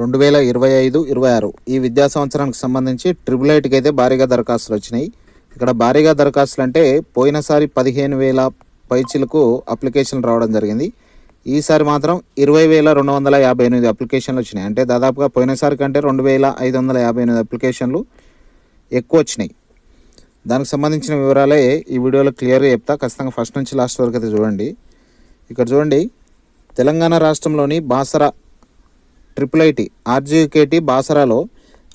రెండు వేల ఇరవై ఐదు ఇరవై ఆరు ఈ విద్యా సంవత్సరానికి సంబంధించి ట్రిపుల్ ఐట్కి అయితే భారీగా దరఖాస్తులు వచ్చినాయి. ఇక్కడ భారీగా దరఖాస్తులు అంటే పోయినసారి పదిహేను వేల పైచీలకు అప్లికేషన్లు రావడం జరిగింది. ఈసారి మాత్రం ఇరవై వేల రెండు వందల యాభై ఎనిమిది అప్లికేషన్లు వచ్చినాయి. అంటే దాదాపుగా పోయినసారి కంటే రెండు వేల ఐదు వందల యాభై ఎనిమిది అప్లికేషన్లు ఎక్కువ వచ్చినాయి. దానికి సంబంధించిన వివరాలే ఈ వీడియోలో క్లియర్గా చెప్తా. ఖచ్చితంగా ఫస్ట్ నుంచి లాస్ట్ వరకు అయితే చూడండి. ఇక్కడ చూడండి. తెలంగాణ రాష్ట్రంలోని బాసరా ట్రిపుల్ ఐటీ ఆర్జీకేటీ బాసరాలో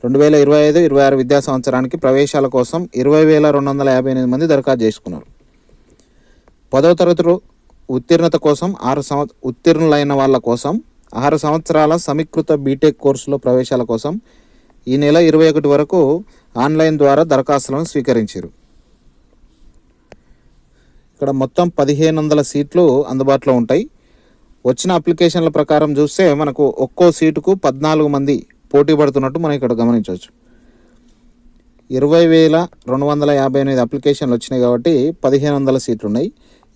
రెండు వేల ఇరవై ఐదు ఇరవై ఆరు విద్యా సంవత్సరానికి ప్రవేశాల కోసం ఇరవై వేల రెండు వందల యాభై ఎనిమిది మంది దరఖాస్తు చేసుకున్నారు. పదవ తరగతిలో ఉత్తీర్ణత కోసం ఆరు సంవ ఉత్తీర్ణులైన వాళ్ళ కోసం ఆరు సంవత్సరాల సమీకృత బీటెక్ కోర్సులో ప్రవేశాల కోసం ఈ నెల ఇరవై ఒకటి వరకు ఆన్లైన్ ద్వారా దరఖాస్తులను స్వీకరించారు. ఇక్కడ మొత్తం పదిహేను వందల సీట్లు అందుబాటులో ఉంటాయి. వచ్చిన అప్లికేషన్ల ప్రకారం చూస్తే మనకు ఒక్కో సీటుకు పద్నాలుగు మంది పోటీ పడుతున్నట్టు మనం ఇక్కడ గమనించవచ్చు. ఇరవై వేల రెండు వందల యాభై ఎనిమిది అప్లికేషన్లు వచ్చినాయి కాబట్టి పదిహేను వందల సీట్లు ఉన్నాయి.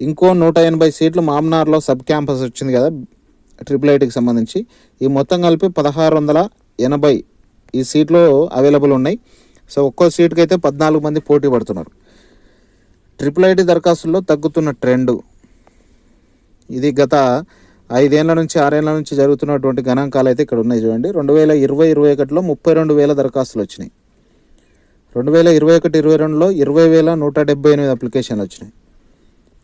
ఇంకో నూట ఎనభై సీట్లు మామ్నార్లో సబ్ క్యాంపస్ వచ్చింది కదా ట్రిపుల్ ఐటీకి సంబంధించి. ఈ మొత్తం కలిపి పదహారు వందల ఎనభై ఈ సీట్లు అవైలబుల్ ఉన్నాయి. సో ఒక్కో సీటుకి అయితే పద్నాలుగు మంది పోటీ పడుతున్నారు. ట్రిపుల్ ఐటీ దరఖాస్తుల్లో తగ్గుతున్న ట్రెండ్. ఇది గత ఐదేళ్ళ నుంచి ఆరేళ్ళ నుంచి జరుగుతున్నటువంటి గణాంకాలు అయితే ఇక్కడ ఉన్నాయి చూడండి. రెండు వేల ఇరవై ఇరవై ఒకటిలో ముప్పై రెండు వేల దరఖాస్తులు వచ్చినాయి. రెండు వేల ఇరవై ఒకటి ఇరవై రెండులో ఇరవై వేల నూట డెబ్బై ఎనిమిది అప్లికేషన్లు వచ్చినాయి.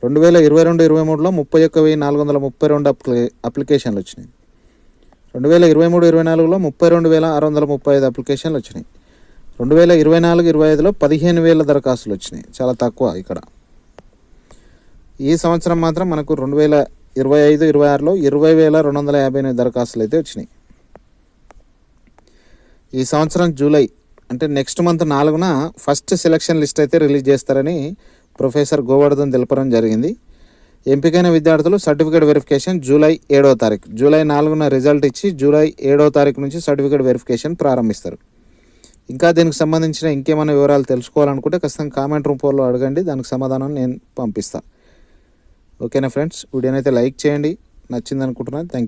రెండు వేల ఇరవై రెండు ఇరవై మూడులో ముప్పై ఒక్క వెయ్యి నాలుగు వందల ముప్పై రెండు అప్లి అప్లికేషన్లు వచ్చినాయి. రెండు వేల ఇరవై మూడు ఇరవై నాలుగులో ముప్పై రెండు వేల ఆరు వందల ముప్పై ఐదు అప్లికేషన్లు వచ్చినాయి. రెండు వేల ఇరవై నాలుగు ఇరవై ఐదులో పదిహేను వేల దరఖాస్తులు వచ్చినాయి. చాలా తక్కువ ఇక్కడ. ఈ సంవత్సరం మాత్రం మనకు రెండు వేల ఇరవై ఐదు ఇరవై ఆరులో ఇరవై వేల రెండు వందల యాభై ఎనిమిది దరఖాస్తులు అయితే వచ్చినాయి. ఈ సంవత్సరం జూలై అంటే నెక్స్ట్ మంత్ నాలుగున ఫస్ట్ సెలక్షన్ లిస్ట్ అయితే రిలీజ్ చేస్తారని ప్రొఫెసర్ గోవర్ధన్ తెలపడం జరిగింది. ఎంపికైన విద్యార్థులు సర్టిఫికేట్ వెరిఫికేషన్ జూలై ఏడవ తారీఖు జూలై నాలుగున రిజల్ట్ ఇచ్చి జూలై ఏడవ తారీఖు నుంచి సర్టిఫికేట్ వెరిఫికేషన్ ప్రారంభిస్తారు. ఇంకా దీనికి సంబంధించిన ఇంకేమైనా వివరాలు తెలుసుకోవాలనుకుంటే ఖచ్చితంగా కామెంట్ రూపంలో అడగండి దానికి సమాధానం నేను పంపిస్తాను ఓకేనా ఫ్రెండ్స్ వీడియోనైతే లైక్ చేయండి. నచ్చింది అనుకుంటున్నాను థ్యాంక్